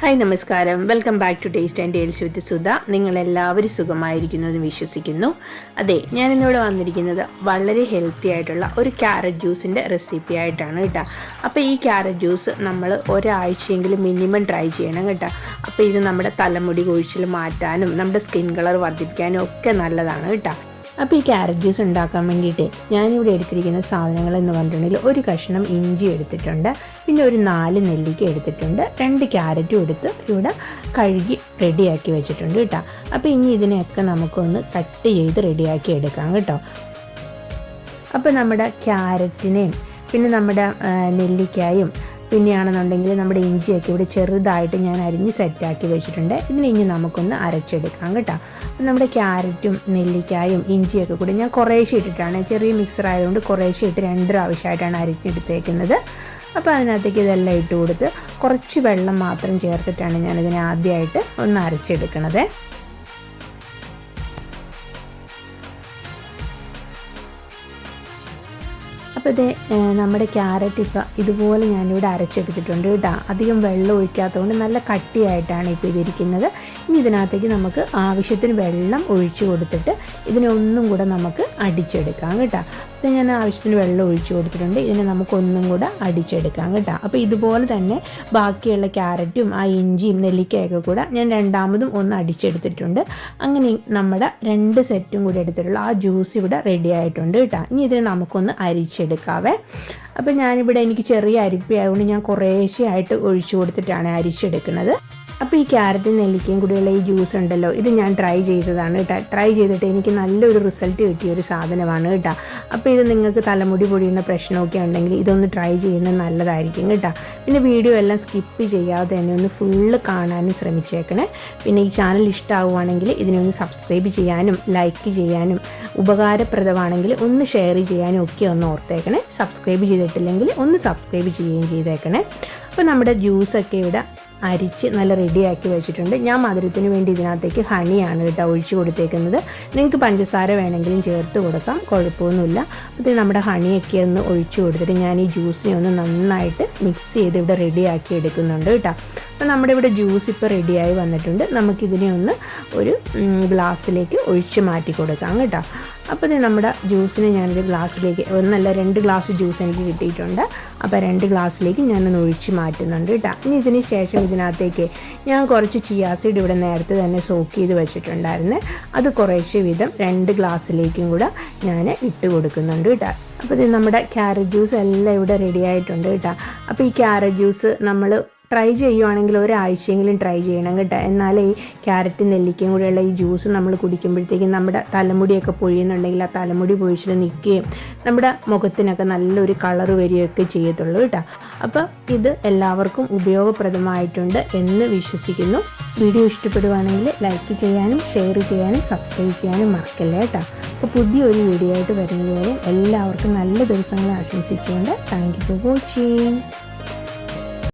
Hi നമസ്കാരം. Welcome back to taste and tales with Sudha. നിങ്ങളെല്ലാവരും സുഖമായിരിക്കുന്നു എന്ന് വിശ്വസിക്കുന്നു. അതെ ഞാനിന്നിവിടെ വന്നിരിക്കുന്നത് വളരെ ഹെൽത്തി ആയിട്ടുള്ള ഒരു ക്യാരറ്റ് ജ്യൂസിന്റെ റെസിപ്പി ആയിട്ടാണ് കേട്ടോ. അപ്പോൾ ഈ ക്യാരറ്റ് ജ്യൂസ് നമ്മൾ ഒരാഴ്ചയെങ്കിലും മിനിമം ട്രൈ ചെയ്യണം കേട്ടോ. അപ്പോൾ ഇത് നമ്മുടെ തലമുടി കൊഴിച്ചിൽ മാറ്റാനും നമ്മുടെ സ്കിൻ കളർ വർദ്ധിപ്പിക്കാനും ഒക്കെ നല്ലതാണ് കേട്ടോ. അപ്പോൾ ഈ ക്യാരറ്റ് ജ്യൂസ് ഉണ്ടാക്കാൻ വേണ്ടിയിട്ട് ഞാനിവിടെ എടുത്തിരിക്കുന്ന സാധനങ്ങൾ എന്ന് പറഞ്ഞിട്ടുണ്ടെങ്കിൽ ഒരു കഷ്ണം ഇഞ്ചി എടുത്തിട്ടുണ്ട്. പിന്നെ ഒരു നാല് നെല്ലിക്ക എടുത്തിട്ടുണ്ട്. രണ്ട് ക്യാരറ്റും എടുത്ത് ഇവിടെ കഴുകി റെഡിയാക്കി വെച്ചിട്ടുണ്ട് കേട്ടോ. അപ്പോൾ ഇനി ഇതിനെയൊക്കെ നമുക്കൊന്ന് കട്ട് ചെയ്ത് റെഡിയാക്കി എടുക്കാം കേട്ടോ. അപ്പോൾ നമ്മുടെ ക്യാരറ്റിനെയും പിന്നെ നമ്മുടെ നെല്ലിക്കായും പിന്നെയാണെന്നുണ്ടെങ്കിൽ നമ്മുടെ ഇഞ്ചിയൊക്കെ ഇവിടെ ചെറുതായിട്ട് ഞാൻ അരിഞ്ഞ് സെറ്റാക്കി വെച്ചിട്ടുണ്ട്. ഇതിനെ ഇനി നമുക്കൊന്ന് അരച്ചെടുക്കാം കേട്ടോ. അപ്പം നമ്മുടെ ക്യാരറ്റും നെല്ലിക്കായും ഇഞ്ചിയൊക്കെ കൂടി ഞാൻ കുറേശ്ശെ ഇട്ടിട്ടാണ് ചെറിയ മിക്സർ ആയതുകൊണ്ട് കുറേശ്ശെ ഇട്ട് രണ്ട് പ്രാവശ്യമായിട്ടാണ് അരിഞ്ഞെടുത്തേക്കുന്നത്. അപ്പോൾ അതിനകത്തേക്ക് ഇതെല്ലാം ഇട്ട് കൊടുത്ത് കുറച്ച് വെള്ളം മാത്രം ചേർത്തിട്ടാണ് ഞാനിതിനെ ആദ്യമായിട്ട് ഒന്ന് അരച്ചെടുക്കണത്. അപ്പോൾ ഇത് നമ്മുടെ ക്യാരറ്റ് ഇപ്പോൾ ഇതുപോലെ ഞാനിവിടെ അരച്ചെടുത്തിട്ടുണ്ട് കേട്ടോ. അധികം വെള്ളം ഒഴിക്കാത്തതുകൊണ്ട് നല്ല കട്ടിയായിട്ടാണ് ഇപ്പോൾ ഇതിരിക്കുന്നത്. ഇനി ഇതിനകത്തേക്ക് നമുക്ക് ആവശ്യത്തിന് വെള്ളം ഒഴിച്ചു കൊടുത്തിട്ട് ഇതിനെ ഒന്നും കൂടെ നമുക്ക് അടിച്ചെടുക്കാം കേട്ടോ. ഇത് ഞാൻ ആവശ്യത്തിന് വെള്ളം ഒഴിച്ചു കൊടുത്തിട്ടുണ്ട്. ഇതിനെ നമുക്കൊന്നും കൂടെ അടിച്ചെടുക്കാം കേട്ടോ. അപ്പോൾ ഇതുപോലെ തന്നെ ബാക്കിയുള്ള ക്യാരറ്റും ആ ഇഞ്ചിയും നെല്ലിക്കയൊക്കെ കൂടെ ഞാൻ രണ്ടാമതും ഒന്ന് അടിച്ചെടുത്തിട്ടുണ്ട്. അങ്ങനെ നമ്മുടെ രണ്ട് സെറ്റും കൂടി എടുത്തിട്ടുള്ള ആ ജ്യൂസ് ഇവിടെ റെഡി ആയിട്ടുണ്ട് കേട്ടോ. ഇനി ഇതിനെ നമുക്കൊന്ന് അരിച്ചെടുക്കാവേ. അപ്പോൾ ഞാനിവിടെ എനിക്ക് ചെറിയ അരിപ്പ ആയതുകൊണ്ട് ഞാൻ കുറേശ്ശെ ആയിട്ട് ഒഴിച്ചു കൊടുത്തിട്ടാണ് അരിച്ചെടുക്കുന്നത്. അപ്പോൾ ഈ ക്യാരറ്റും നെല്ലിക്കയും കൂടിയുള്ള ഈ ജ്യൂസ് ഉണ്ടല്ലോ ഇത് ഞാൻ ട്രൈ ചെയ്തതാണ് കേട്ടോ. ട്രൈ ചെയ്തിട്ട് എനിക്ക് നല്ലൊരു റിസൾട്ട് കിട്ടിയ ഒരു സാധനമാണ് കേട്ടോ. അപ്പോൾ ഇത് നിങ്ങൾക്ക് തലമുടി പൊടിയുന്ന പ്രശ്നമൊക്കെ ഉണ്ടെങ്കിൽ ഇതൊന്ന് ട്രൈ ചെയ്യുന്നത് നല്ലതായിരിക്കും കേട്ടോ. പിന്നെ വീഡിയോ എല്ലാം സ്കിപ്പ് ചെയ്യാതെ തന്നെ ഒന്ന് ഫുള്ള് കാണാനും ശ്രമിച്ചേക്കണേ. പിന്നെ ഈ ചാനൽ ഇഷ്ടമാവുകയാണെങ്കിൽ ഇതിനൊന്ന് സബ്സ്ക്രൈബ് ചെയ്യാനും ലൈക്ക് ചെയ്യാനും ഉപകാരപ്രദമാണെങ്കിൽ ഒന്ന് ഷെയർ ചെയ്യാനും ഒക്കെ ഒന്ന് ഓർത്തേക്കണേ. സബ്സ്ക്രൈബ് ചെയ്തിട്ടില്ലെങ്കിൽ ഒന്ന് സബ്സ്ക്രൈബ് ചെയ്യുകയും ചെയ്തേക്കണേ. അപ്പോൾ നമ്മുടെ ജ്യൂസൊക്കെ ഇവിടെ അരിച്ച് നല്ല റെഡിയാക്കി വെച്ചിട്ടുണ്ട്. ഞാൻ മധുരത്തിന് വേണ്ടി ഇതിനകത്തേക്ക് ഹണിയാണ് കേട്ടോ ഒഴിച്ചു കൊടുത്തേക്കുന്നത്. നിങ്ങൾക്ക് പഞ്ചസാര വേണമെങ്കിലും ചേർത്ത് കൊടുക്കാം കുഴപ്പമൊന്നുമില്ല. അത് നമ്മുടെ ഹണിയൊക്കെ ഒന്ന് ഒഴിച്ചു കൊടുത്തിട്ട് ഞാൻ ഈ ജ്യൂസിനെ ഒന്ന് നന്നായിട്ട് മിക്സ് ചെയ്ത് ഇവിടെ റെഡിയാക്കി എടുക്കുന്നുണ്ട് കേട്ടോ. അപ്പോൾ നമ്മുടെ ഇവിടെ ജ്യൂസ് ഇപ്പോൾ റെഡിയായി വന്നിട്ടുണ്ട്. നമുക്കിതിനെ ഒന്ന് ഒരു ഗ്ലാസ്സിലേക്ക് ഒഴിച്ച് മാറ്റി കൊടുക്കാം കേട്ടോ. അപ്പോൾ ഇത് നമ്മുടെ ജ്യൂസിനെ ഞാനൊരു ഗ്ലാസ്സിലേക്ക് ഒന്നല്ല രണ്ട് ഗ്ലാസ് ജ്യൂസ് എനിക്ക് കിട്ടിയിട്ടുണ്ട്. അപ്പോൾ രണ്ട് ഗ്ലാസ്സിലേക്ക് ഞാനൊന്ന് ഒഴിച്ച് മാറ്റുന്നുണ്ട് കേട്ടോ. ഇനി ഇതിന് ശേഷം ഇതിനകത്തേക്ക് ഞാൻ കുറച്ച് ചിയാസീഡ് ഇവിടെ നേരത്തെ തന്നെ സോക്ക് ചെയ്ത് വെച്ചിട്ടുണ്ടായിരുന്നു. അത് കുറേശ്ശെ വീതം രണ്ട് ഗ്ലാസ്സിലേക്കും കൂടെ ഞാൻ ഇട്ട് കൊടുക്കുന്നുണ്ട് കേട്ടോ. അപ്പോൾ ഇത് നമ്മുടെ ക്യാരറ്റ് ജ്യൂസ് എല്ലാം ഇവിടെ റെഡി ആയിട്ടുണ്ട് കേട്ടോ. അപ്പോൾ ഈ ക്യാരറ്റ് ജ്യൂസ് നമ്മൾ ട്രൈ ചെയ്യുവാണെങ്കിൽ ഒരാഴ്ചയെങ്കിലും ട്രൈ ചെയ്യണം കേട്ടോ. എന്നാലേ ഈ ക്യാരറ്റ് നെല്ലിക്കയും കൂടെയുള്ള ഈ ജ്യൂസ് നമ്മൾ കുടിക്കുമ്പോഴത്തേക്കും നമ്മുടെ തലമുടിയൊക്കെ പൊഴിയുന്നുണ്ടെങ്കിൽ ആ തലമുടി പൊഴിച്ചിട്ട് നിൽക്കുകയും നമ്മുടെ മുഖത്തിനൊക്കെ നല്ലൊരു കളർ വരികയൊക്കെ ചെയ്യത്തുള്ളൂ കേട്ടോ. അപ്പോൾ ഇത് എല്ലാവർക്കും ഉപയോഗപ്രദമായിട്ടുണ്ട് എന്ന് വിശ്വസിക്കുന്നു. വീഡിയോ ഇഷ്ടപ്പെടുവാണെങ്കിൽ ലൈക്ക് ചെയ്യാനും ഷെയർ ചെയ്യാനും സബ്സ്ക്രൈബ് ചെയ്യാനും മറക്കല്ലേ കേട്ടോ. അപ്പോൾ പുതിയൊരു വീഡിയോ ആയിട്ട് വരുന്നതുവരെ എല്ലാവർക്കും നല്ല ദിവസങ്ങൾ ആശംസിച്ചുകൊണ്ട് താങ്ക് യു ഫോർ വാച്ചിങ്